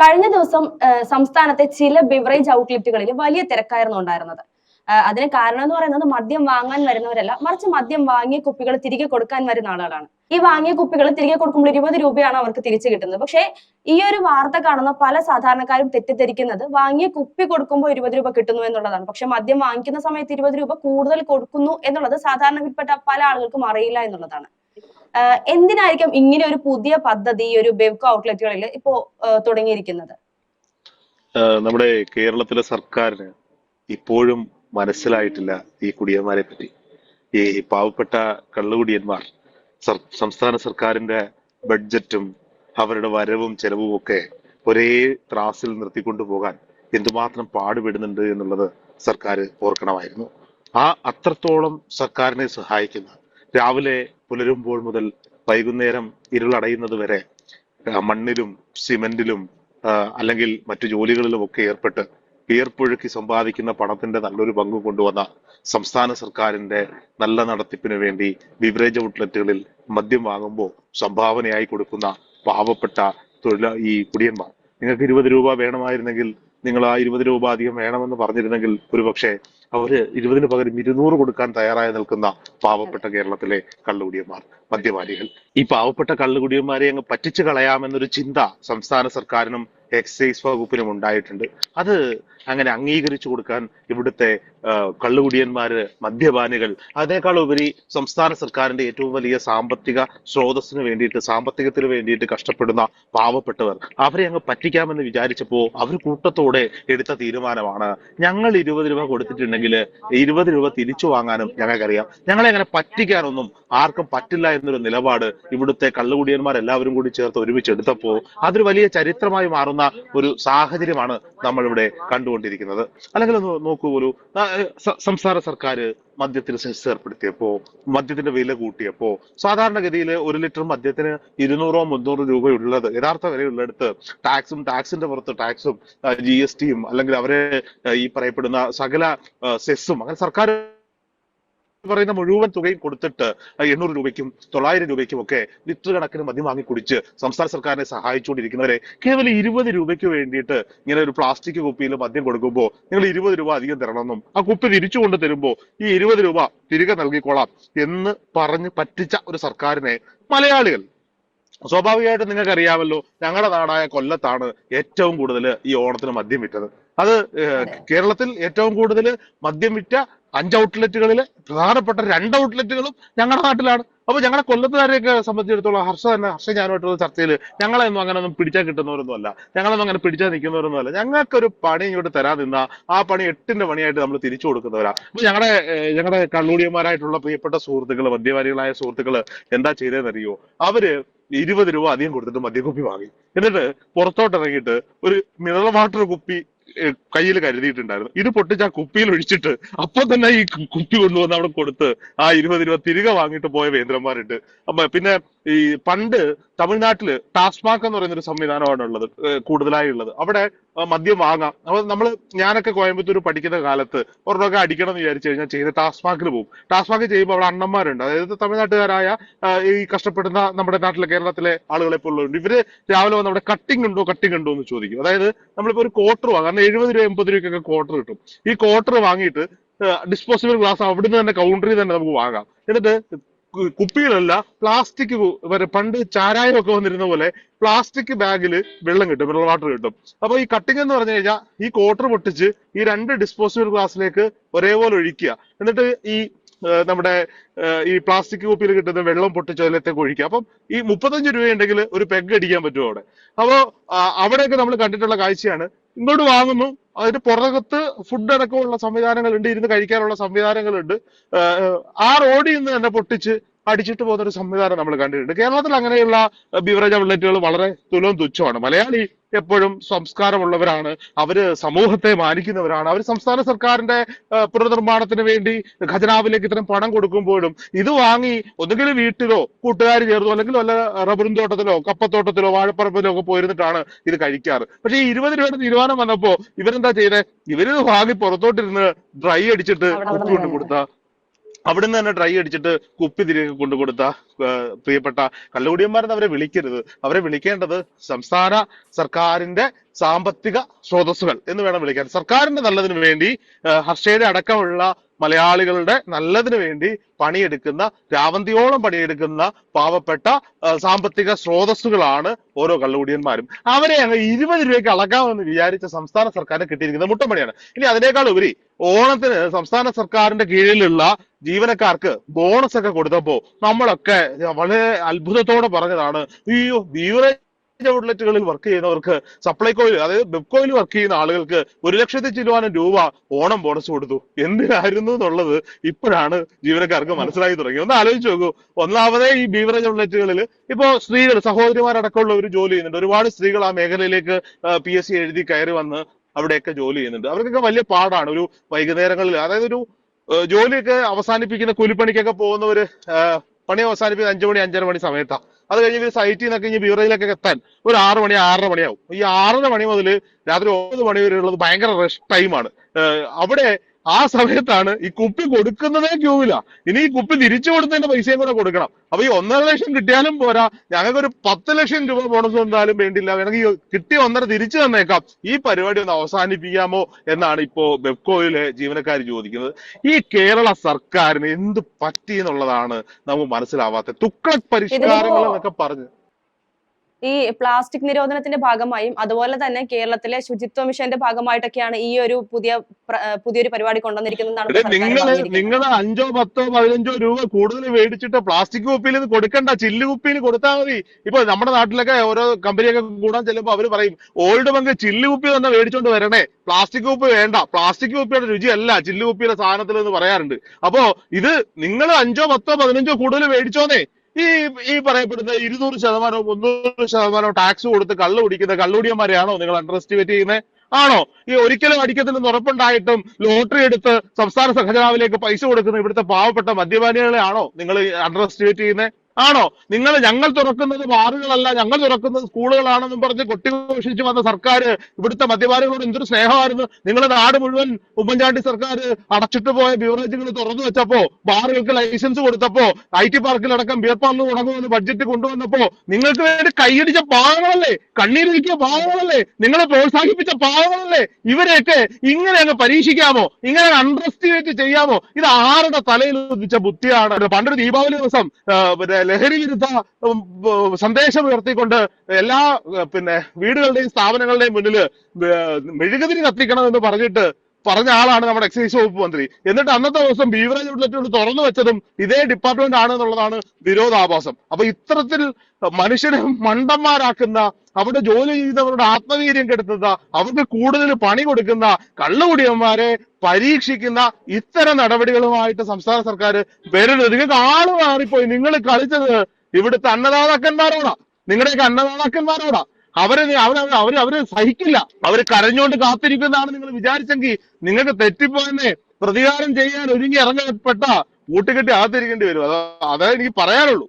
കഴിഞ്ഞ ദിവസം സംസ്ഥാനത്തെ ചില ബിവറേജ് ഔട്ട്ലെറ്റുകളിൽ വലിയ തിരക്കായിരുന്നു ഉണ്ടായിരുന്നത്. അതിന് കാരണം എന്ന് പറയുന്നത് മദ്യം വാങ്ങാൻ വരുന്നവരല്ല മറിച്ച് മദ്യം വാങ്ങിയ കുപ്പികൾ തിരികെ കൊടുക്കാൻ വരുന്ന ആളുകളാണ്. ഈ വാങ്ങിയ കുപ്പികൾ തിരികെ കൊടുക്കുമ്പോൾ ഇരുപത് രൂപയാണ് അവർക്ക് തിരിച്ചു കിട്ടുന്നത്. പക്ഷേ ഈ ഒരു വാർത്ത കാണുന്ന പല സാധാരണക്കാരും തെറ്റിദ്ധരിക്കുന്നത് വാങ്ങിയ കുപ്പി കൊടുക്കുമ്പോൾ ഇരുപത് രൂപ കിട്ടുന്നു എന്നുള്ളതാണ്. പക്ഷെ മദ്യം വാങ്ങിക്കുന്ന സമയത്ത് ഇരുപത് രൂപ കൂടുതൽ കൊടുക്കുന്നു എന്നുള്ളത് സാധാരണപ്പെട്ട പല ആളുകൾക്കും അറിയില്ല എന്നുള്ളതാണ്. എന്തിനായിരിക്കും ഇങ്ങനെ ഒരു പുതിയ പദ്ധതി ഈ ഒരു ബെവ്കോ ഔട്ട്ലെറ്റുകളിൽ ഇപ്പോ തുടങ്ങിയിരിക്കുന്നത്? നമ്മുടെ കേരളത്തിലെ സർക്കാരിന് ഇപ്പോഴും മനസ്സിലായിട്ടില്ല ഈ കുടിയന്മാരെ പറ്റി. ഈ പാവപ്പെട്ട കള്ളുകുടിയന്മാർ സംസ്ഥാന സർക്കാരിന്റെ ബഡ്ജറ്റും അവരുടെ വരവും ചെലവും ഒക്കെ ഒരേ ത്രാസിൽ നിർത്തിക്കൊണ്ടു പോകാൻ എന്തുമാത്രം പാടുപെടുന്നുണ്ട് എന്നുള്ളത് സർക്കാർ ഓർക്കണമായിരുന്നു. ആ അത്രത്തോളം സർക്കാരിനെ സഹായിക്കുന്ന രാവിലെ പുലരുമ്പോൾ മുതൽ വൈകുന്നേരം ഇരുളടയുന്നത് വരെ മണ്ണിലും സിമെന്റിലും അല്ലെങ്കിൽ മറ്റു ജോലികളിലും ഒക്കെ ഏർപ്പെട്ട് വിയർപ്പൊഴുക്കി സമ്പാദിക്കുന്ന പണത്തിന്റെ നല്ലൊരു പങ്ക് കൊണ്ടുവന്ന സംസ്ഥാന സർക്കാരിന്റെ നല്ല നടത്തിപ്പിന് വേണ്ടി ബിവറേജ് ഔട്ട്ലെറ്റുകളിൽ മദ്യം വാങ്ങുമ്പോൾ സംഭാവനയായി കൊടുക്കുന്ന പാവപ്പെട്ട തൊഴിലാ ഈ കുടിയന്മാർ. നിങ്ങൾക്ക് ഇരുപത് രൂപ വേണമായിരുന്നെങ്കിൽ നിങ്ങൾ ആ ഇരുപത് രൂപ അധികം വേണമെന്ന് പറഞ്ഞിരുന്നെങ്കിൽ ഒരുപക്ഷെ അവർ ഇരുപതിന് പകരം ഇരുന്നൂറ് കൊടുക്കാൻ തയ്യാറായി നിൽക്കുന്ന പാവപ്പെട്ട കേരളത്തിലെ കള്ളുകുടിയന്മാർ മദ്യപാനികൾ. ഈ പാവപ്പെട്ട കള്ളുകുടിയന്മാരെ അങ്ങ് പറ്റിച്ചു കളയാമെന്നൊരു ചിന്ത സംസ്ഥാന സർക്കാരിനും എക്സൈസ് വകുപ്പിനും ഉണ്ടായിട്ടുണ്ട്. അത് അങ്ങനെ അംഗീകരിച്ചു കൊടുക്കാൻ ഇവിടുത്തെ കള്ളുകുടിയന്മാര് മദ്യപാനികൾ അതിനേക്കാൾ ഉപരി സംസ്ഥാന സർക്കാരിന്റെ ഏറ്റവും വലിയ സാമ്പത്തിക സ്രോതസ്സിന് വേണ്ടിയിട്ട് സാമ്പത്തികത്തിന് വേണ്ടിയിട്ട് കഷ്ടപ്പെടുന്ന പാവപ്പെട്ടവർ അവരെ അങ്ങ് പറ്റിക്കാമെന്ന് വിചാരിച്ചപ്പോ അവർ കൂട്ടത്തോടെ എടുത്ത തീരുമാനമാണ്. ഞങ്ങൾ ഇരുപത് രൂപ കൊടുത്തിട്ടുണ്ടെങ്കിൽ ഇരുപത് രൂപ തിരിച്ചു വാങ്ങാനും ഞങ്ങൾക്കറിയാം. ഞങ്ങളെ അങ്ങനെ പറ്റിക്കാനൊന്നും ആർക്കും പറ്റില്ല എന്നൊരു നിലപാട് ഇവിടുത്തെ കള്ളുകുടിയന്മാർ എല്ലാവരും കൂടി ചേർത്ത് ഒരുമിച്ച് എടുത്തപ്പോ അതൊരു വലിയ ചരിത്രമായി മാറുന്ന ഒരു സാഹചര്യമാണ് നമ്മൾ ഇവിടെ കണ്ടുകൊണ്ടിരിക്കുന്നത്. അല്ലെങ്കിൽ നോക്കൂ സ- സംസ്ഥാന സർക്കാർ മദ്യത്തിന് സെസ് ഏർപ്പെടുത്തിയപ്പോ മദ്യത്തിന്റെ വില കൂട്ടിയപ്പോ സാധാരണഗതിയിൽ ഒരു ലിറ്റർ മദ്യത്തിന് ഇരുന്നൂറോ മുന്നൂറോ രൂപ ഉള്ളത് യഥാർത്ഥ വിലയുള്ളിടത്ത് ടാക്സും ടാക്സിന്റെ പുറത്ത് ടാക്സും ജി എസ് ടിയും അല്ലെങ്കിൽ അവരെ ഈ പറയപ്പെടുന്ന സകല സെസ്സും അങ്ങനെ സർക്കാർ പറയുന്ന മുഴുവൻ തുകയും കൊടുത്തിട്ട് എണ്ണൂറ് രൂപയ്ക്കും തൊള്ളായിരം രൂപയ്ക്കും ഒക്കെ ലിറ്റർ കണക്കിന് മദ്യം വാങ്ങി കുടിച്ച് സംസ്ഥാന സർക്കാരിനെ സഹായിച്ചുകൊണ്ടിരിക്കുന്നവരെ കേവലം ഇരുപത് രൂപയ്ക്ക് വേണ്ടിയിട്ട് ഇങ്ങനെ ഒരു പ്ലാസ്റ്റിക് കുപ്പിയിൽ മദ്യം കൊടുക്കുമ്പോൾ നിങ്ങൾ ഇരുപത് രൂപ അധികം തരണമെന്നും ആ കുപ്പി തിരിച്ചു കൊണ്ട് തരുമ്പോൾ ഈ ഇരുപത് രൂപ തിരികെ നൽകിക്കോളാം എന്ന് പറഞ്ഞ് പറ്റിച്ച ഒരു സർക്കാരിനെ മലയാളികൾ. സ്വാഭാവികമായിട്ടും നിങ്ങൾക്ക് അറിയാമല്ലോ ഞങ്ങളുടെ നാടായ കൊല്ലത്താണ് ഏറ്റവും കൂടുതൽ ഈ ഓണത്തിന് മദ്യം വിറ്റത്. അത്. കേരളത്തിൽ ഏറ്റവും കൂടുതൽ മദ്യം വിറ്റ അഞ്ച് ഔട്ട്ലെറ്റുകളിലെ പ്രധാനപ്പെട്ട രണ്ട് ഔട്ട്ലെറ്റുകളും ഞങ്ങളുടെ നാട്ടിലാണ്. അപ്പൊ ഞങ്ങളുടെ കൊല്ലത്തുകാരെയൊക്കെ സംബന്ധിച്ചിടത്തോളം ഹർഷ തന്നെ ഹർഷ ഞാനുമായിട്ടുള്ള ചർച്ചയിൽ ഞങ്ങളെയൊന്നും അങ്ങനെ ഒന്നും പിടിച്ചാൽ കിട്ടുന്നവരൊന്നും അല്ല ഞങ്ങളൊന്നും അങ്ങനെ പിടിച്ചാൽ നിൽക്കുന്നവരൊന്നും അല്ല ഞങ്ങൾക്കൊരു പണി ഇങ്ങോട്ട് തരാൻ നിന്നാ ആ പണി എട്ടിന്റെ പണിയായിട്ട് നമ്മൾ തിരിച്ചു കൊടുക്കുന്നവരാ. അപ്പൊ ഞങ്ങളുടെ ഞങ്ങളുടെ കള്ളൂടിയന്മാരായിട്ടുള്ള പ്രിയപ്പെട്ട സുഹൃത്തുക്കൾ മദ്യപാരികളായ സുഹൃത്തുക്കൾ എന്താ ചെയ്തതെന്നറിയോ അവർ ഇരുപത് രൂപ അധികം കൊടുത്തിട്ട് മദ്യക്കുപ്പി വാങ്ങി. എന്നിട്ട് പുറത്തോട്ട് ഇറങ്ങിയിട്ട് ഒരു മിനറൽ വാട്ടർ കുപ്പി കയ്യിൽ കരുതിയിട്ടുണ്ടായിരുന്നു. ഇത് പൊട്ടിച്ച് ആ കുപ്പിയിൽ ഒഴിച്ചിട്ട് അപ്പൊ തന്നെ ഈ കുപ്പി കൊണ്ടുവന്ന് അവിടെ കൊടുത്ത് ആ ഇരുപത് രൂപ തിരികെ വാങ്ങിയിട്ട് പോയ വേന്ദ്രന്മാരുണ്ട്. അപ്പൊ പിന്നെ ഈ പണ്ട് തമിഴ്നാട്ടിൽ ടാസ്മാക് എന്ന് പറയുന്ന ഒരു സംവിധാനമാണ് ഉള്ളത് കൂടുതലായി ഉള്ളത്. അവിടെ മദ്യം വാങ്ങാം. അപ്പൊ നമ്മൾ ഞാനൊക്കെ കോയമ്പത്തൂർ പഠിക്കുന്ന കാലത്ത് ഒരെണ്ണമൊക്കെ അടിക്കണം എന്ന് വിചാരിച്ചു കഴിഞ്ഞാൽ ചെയ്ത് ടാസ്മാക്കിൽ പോകും. ടാസ്മാക്ക് ചെയ്യുമ്പോൾ അവിടെ അണ്ണന്മാരുണ്ട്. അതായത് തമിഴ്നാട്ടുകാരായ ഈ കഷ്ടപ്പെടുന്ന നമ്മുടെ നാട്ടിലെ കേരളത്തിലെ ആളുകളെ പോലുള്ളവരുണ്ട്. ഇവർ രാവിലെ വന്ന് അവിടെ കട്ടിംഗ് ഉണ്ടോ കട്ടിംഗ് ഉണ്ടോ എന്ന് ചോദിക്കും. അതായത് നമ്മളിപ്പോ ഒരു ക്വാർട്ടർ വാങ്ങാം. കാരണം എഴുപത് രൂപ എൺപത് രൂപയ്ക്കൊക്കെ ക്വാർട്ടർ കിട്ടും. ഈ ക്വാർട്ടർ വാങ്ങിയിട്ട് ഡിസ്പോസിബിൾ ഗ്ലാസ് അവിടുന്ന് തന്നെ കൗണ്ടറിൽ തന്നെ നമുക്ക് വാങ്ങാം. എന്നിട്ട് കുപ്പികളല്ല പ്ലാസ്റ്റിക് വരെ പണ്ട് ചാരായം ഒക്കെ വന്നിരുന്ന പോലെ പ്ലാസ്റ്റിക് ബാഗിൽ വെള്ളം കിട്ടും മിനറൽ വാട്ടർ കിട്ടും. അപ്പൊ ഈ കട്ടിങ് എന്ന് പറഞ്ഞു കഴിഞ്ഞാൽ ഈ ക്വാർട്ടർ പൊട്ടിച്ച് ഈ രണ്ട് ഡിസ്പോസിബിൾ ഗ്ലാസ്സിലേക്ക് ഒരേപോലെ ഒഴിക്കുക. എന്നിട്ട് ഈ നമ്മുടെ ഈ പ്ലാസ്റ്റിക് കുപ്പിയിൽ കിട്ടുന്ന വെള്ളം പൊട്ടിച്ച് അതിലേക്ക് ഒഴിക്കുക. അപ്പം ഈ മുപ്പത്തഞ്ച് രൂപയുണ്ടെങ്കിൽ ഒരു പെഗ് അടിക്കാൻ പറ്റും അവിടെ. അപ്പോ അവിടെയൊക്കെ നമ്മൾ കണ്ടിട്ടുള്ള കാഴ്ചയാണ്. ഇങ്ങോട്ട് വാങ്ങുന്നു. അതിന്റെ പുറകത്ത് ഫുഡ് അടക്കമുള്ള സംവിധാനങ്ങളുണ്ട് ഇരുന്ന് കഴിക്കാനുള്ള സംവിധാനങ്ങളുണ്ട്. ആ റോഡിൽ നിന്ന് തന്നെ പൊട്ടിച്ച് അടിച്ചിട്ട് പോകുന്ന ഒരു സംവിധാനം നമ്മൾ കണ്ടിട്ടുണ്ട്. കേരളത്തിൽ അങ്ങനെയുള്ള ബിവറേജ് ഔട്ട്ലെറ്റുകൾ വളരെ തുലവും തുച്ഛമാണ്. മലയാളി എപ്പോഴും സംസ്കാരമുള്ളവരാണ്. അവർ സമൂഹത്തെ മാനിക്കുന്നവരാണ്. അവർ സംസ്ഥാന സർക്കാരിന്റെ പുനർനിർമ്മാണത്തിന് വേണ്ടി ഖജനാവിലേക്ക് ഇത്തരം പണം കൊടുക്കുമ്പോഴും ഇത് വാങ്ങി ഒന്നുകിൽ വീട്ടിലോ കൂട്ടുകാർ ചേർന്നോ അല്ലെങ്കിൽ വല്ല റബ്ബറും തോട്ടത്തിലോ കപ്പത്തോട്ടത്തിലോ വാഴപ്പറമ്പിലോ ഒക്കെ പോയിരുന്നിട്ടാണ് ഇത് കഴിക്കാറ്. പക്ഷേ ഈ ഇരുപത് രൂപയുടെ തീരുമാനം വന്നപ്പോ ഇവരെന്താ ചെയ്തേ? ഇവരിത് വാങ്ങി പുറത്തോട്ടിരുന്ന് ഡ്രൈ അടിച്ചിട്ട് കുട്ടി കൊണ്ട് കൊടുത്ത അവിടുന്ന് തന്നെ ട്രൈ അടിച്ചിട്ട് കുപ്പി തിരികെ കൊണ്ടു കൊടുത്ത പ്രിയപ്പെട്ട കള്ളുകുടിയന്മാരെന്ന് അവരെ വിളിക്കരുത്. അവരെ വിളിക്കേണ്ടത് സംസ്ഥാന സർക്കാരിന്റെ സാമ്പത്തിക സ്രോതസ്സുകൾ എന്ന് വേണം വിളിക്കാൻ. സർക്കാരിന്റെ നല്ലതിന് വേണ്ടി ഹർഷയുടെ അടക്കമുള്ള മലയാളികളുടെ നല്ലതിന് വേണ്ടി പണിയെടുക്കുന്ന രാവന്തിയോളം പണിയെടുക്കുന്ന പാവപ്പെട്ട സാമ്പത്തിക സ്രോതസ്സുകളാണ് ഓരോ കള്ളുകുടിയന്മാരും. അവരെ അങ്ങ് ഇരുപത് രൂപയ്ക്ക് അളക്കാമെന്ന് വിചാരിച്ച സംസ്ഥാന സർക്കാരിന് കിട്ടിയിരിക്കുന്ന മുട്ടമണിയാണ് ഇനി അതിനേക്കാൾ ഉപരി ഓണത്തിന് സംസ്ഥാന സർക്കാരിന്റെ കീഴിലുള്ള ജീവനക്കാർക്ക് ബോണസ് ഒക്കെ കൊടുത്തപ്പോ നമ്മളൊക്കെ വളരെ അത്ഭുതത്തോടെ പറഞ്ഞതാണ് അയ്യോ ബീവറേജ് ഔട്ട്ലെറ്റുകളിൽ വർക്ക് ചെയ്യുന്നവർക്ക് സപ്ലൈകോയിൽ അതായത് ബെബ്കോയിൽ വർക്ക് ചെയ്യുന്ന ആളുകൾക്ക് ഒരു ലക്ഷത്തി ചില്ലുവാനും രൂപ ഓണം ബോണസ് കൊടുത്തു. എന്തിനായിരുന്നു എന്നുള്ളത് ഇപ്പോഴാണ് ജീവനക്കാർക്ക് മനസ്സിലായി തുടങ്ങി. ഒന്ന് ആലോചിച്ച് നോക്കൂ. ഒന്നാമതേ ഈ ബീവറേജ് ഔട്ട്ലെറ്റുകളിൽ ഇപ്പോ സ്ത്രീകൾ ഒരു ജോലി ചെയ്യുന്നുണ്ട്. ഒരുപാട് സ്ത്രീകൾ ആ മേഖലയിലേക്ക് പി എസ് സി എഴുതി കയറി വന്ന് അവിടെയൊക്കെ ജോലി ചെയ്യുന്നുണ്ട്. അവർക്കൊക്കെ വലിയ പാടാണ് ഒരു വൈകുന്നേരങ്ങളിൽ. അതായത് ഒരു ജോലിയൊക്കെ അവസാനിപ്പിക്കുന്ന കൂലിപ്പണിക്കൊക്കെ പോകുന്നവര് പണി അവസാനിപ്പിക്കുന്ന അഞ്ചു മണി അഞ്ചര മണി സമയത്താണ് അത് കഴിഞ്ഞ് ഇവർ സൈറ്റിൽ നിന്നൊക്കെ ഇനി ബീവറേജിലൊക്കെ എത്താൻ ഒരു ആറ് മണി ആറര മണിയാവും. ഈ ആറര മണി മുതൽ രാത്രി ഒമ്പത് മണി വരെ ഉള്ളത് ഭയങ്കര റഷ് ടൈമാണ് അവിടെ ആ സമയത്താണ് ഈ കുപ്പി കൊടുക്കുന്നതേ ക്യൂവില. ഇനി ഈ കുപ്പി തിരിച്ചു കൊടുത്തതിന്റെ പൈസയും കൂടെ കൊടുക്കണം. അപ്പൊ ഈ ഒന്നര ലക്ഷം കിട്ടിയാലും പോരാ. ഞങ്ങൾക്ക് ഒരു പത്ത് ലക്ഷം രൂപ ബോണസ് എന്തായാലും വേണ്ടില്ല വേണമെങ്കിൽ ഈ കിട്ടിയ ഒന്നര തിരിച്ചു തന്നേക്കാം. ഈ പരിപാടി ഒന്ന് അവസാനിപ്പിക്കാമോ എന്നാണ് ഇപ്പോ വെബ്കോയിലെ ജീവനക്കാർ ചോദിക്കുന്നത്. ഈ കേരള സർക്കാരിന് എന്ത് പറ്റി എന്നുള്ളതാണ് നമുക്ക് മനസ്സിലാവാത്തത്. തുക്ലക് പരിഷ്കാരങ്ങൾ എന്നൊക്കെ പറഞ്ഞ്. ഈ പ്ലാസ്റ്റിക് നിരോധനത്തിന്റെ ഭാഗമായും അതുപോലെ തന്നെ കേരളത്തിലെ ശുചിത്വ മിഷന്റെ ഭാഗമായിട്ടൊക്കെയാണ് ഈ ഒരു പുതിയ പുതിയൊരു പരിപാടി സർക്കാർ നിങ്ങൾ അഞ്ചോ പത്തോ പതിനഞ്ചോ രൂപ കൂടുതൽ മേടിച്ചിട്ട് പ്ലാസ്റ്റിക് കുപ്പിയിൽ നിന്ന് കൊടുക്കണ്ട ചില്ല് കുപ്പിയിൽ കൊടുത്താൽ മതി. ഇപ്പൊ നമ്മുടെ നാട്ടിലൊക്കെ ഓരോ കമ്പനിയൊക്കെ കൂടാൻ ചെല്ലുമ്പോൾ അവർ പറയും ഓൾഡ് ബങ്ക് ചില്ല് കുപ്പി തന്നെ മേടിച്ചോണ്ട് വരണേ. പ്ലാസ്റ്റിക് കുപ്പി വേണ്ട. പ്ലാസ്റ്റിക് കുപ്പിയുടെ രുചിയല്ല ചില്ല് കുപ്പിയുടെ സാധനത്തിൽ എന്ന് പറയാറുണ്ട്. അപ്പോ ഇത് നിങ്ങൾ അഞ്ചോ പത്തോ പതിനഞ്ചോ കൂടുതൽ മേടിച്ചോന്നേ. ഈ ഈ പറയപ്പെടുന്ന ഇരുന്നൂറ് ശതമാനവും മുന്നൂറ് ശതമാനവും ടാക്സ് കൊടുത്ത് കള്ളു കുടിക്കുന്ന കള്ളുകുടിയന്മാരെയാണോ നിങ്ങൾ അണ്ടർ എസ്റ്റിമേറ്റ് ചെയ്യുന്നത് ആണോ? ഈ ഒരിക്കലും അടിക്കത്തില്ലെന്ന് ഉറപ്പുണ്ടായിട്ടും ലോട്ടറി എടുത്ത് സംസ്ഥാന ഖജനാവിലേക്ക് പൈസ കൊടുക്കുന്ന ഇവിടുത്തെ പാവപ്പെട്ട മദ്യപാനികളെ ആണോ നിങ്ങൾ അണ്ടർ എസ്റ്റിമേറ്റ് ചെയ്യുന്നത് ആണോ? നിങ്ങൾ ഞങ്ങൾ തുറക്കുന്നത് ബാറുകളല്ല ഞങ്ങൾ തുറക്കുന്നത് സ്കൂളുകളാണെന്നും പറഞ്ഞ് കൊട്ടിഘോഷിച്ച് വന്ന സർക്കാർ ഇവിടുത്തെ മദ്യപാനികളോട് എന്തൊരു സ്നേഹമായിരുന്നു. നിങ്ങളുടെ നാട് മുഴുവൻ ഉമ്മൻചാണ്ടി സർക്കാർ അടച്ചിട്ട് പോയ ബിവറേജുകൾ തുറന്നു വെച്ചപ്പോ ബാറുകൾക്ക് ലൈസൻസ് കൊടുത്തപ്പോ ഐ ടി പാർക്കിലടക്കം ബിയർ പാർലർ തുടങ്ങുമെന്ന് ബഡ്ജറ്റ് കൊണ്ടുവന്നപ്പോ നിങ്ങൾക്ക് വേണ്ടി കൈയടിച്ച പാവങ്ങളല്ലേ? കണ്ണീരൊഴുക്കിയ പാവങ്ങളല്ലേ? നിങ്ങളെ പ്രോത്സാഹിപ്പിച്ച പാവങ്ങളല്ലേ? ഇവരെയൊക്കെ ഇങ്ങനെ അങ്ങ് പരീക്ഷിക്കാമോ? ഇങ്ങനെ അണ്ടർസ്റ്റിമേറ്റ് ചെയ്യാമോ? ഇത് ആരുടെ തലയിൽ ഉദിച്ച ബുദ്ധിയാണ്? പണ്ടൊരു ദീപാവലി ദിവസം ലഹരി വിരുദ്ധ സന്ദേശം ഉയർത്തിക്കൊണ്ട് എല്ലാ പിന്നെ വീടുകളുടെയും സ്ഥാപനങ്ങളുടെയും മുന്നിൽ മെഴുകുതിരി കത്തിക്കണം എന്ന് പറഞ്ഞിട്ട് പറഞ്ഞ ആളാണ് നമ്മുടെ എക്സൈസ് വകുപ്പ് മന്ത്രി. എന്നിട്ട് അന്നത്തെ ദിവസം ബീവറേജ് ഔട്ട്ലെറ്റുകൾ തുറന്നു വെച്ചതും ഇതേ ഡിപ്പാർട്ട്മെന്റ് ആണ് എന്നുള്ളതാണ് വിരോധാഭാസം. അപ്പൊ ഇത്തരത്തിൽ മനുഷ്യരെ മണ്ടന്മാരാക്കുന്ന അവിടെ ജോലി ചെയ്തവരുടെ ആത്മവീര്യം കെടുത്തുന്ന അവർക്ക് കൂടുതൽ പണി കൊടുക്കുന്ന കള്ളുകുടിയന്മാരെ പരീക്ഷിക്കുന്ന ഇത്തരം നടപടികളുമായിട്ട് സംസ്ഥാന സർക്കാർ വരരുത്. നിങ്ങൾക്ക് ആൾ മാറിപ്പോയി. നിങ്ങൾ കളിച്ചത് ഇവിടുത്തെ അന്നദാതാക്കന്മാരോടാ. നിങ്ങളുടെയൊക്കെ അന്നദാതാക്കന്മാരോടാ. അവരെ അവർ അവർ അവർ സഹിക്കില്ല. അവർ കരഞ്ഞുകൊണ്ട് കാത്തിരിക്കുന്നതാണ് നിങ്ങൾ വിചാരിച്ചെങ്കിൽ നിങ്ങൾക്ക് തെറ്റിപ്പോയെന്നെ പ്രതികാരം ചെയ്യാൻ ഒരുങ്ങി ഇറങ്ങപ്പെട്ട കൂട്ടുകെട്ടി അകത്തിരിക്കേണ്ടി വരും. അതാ അതേ എനിക്ക് പറയാനുള്ളൂ.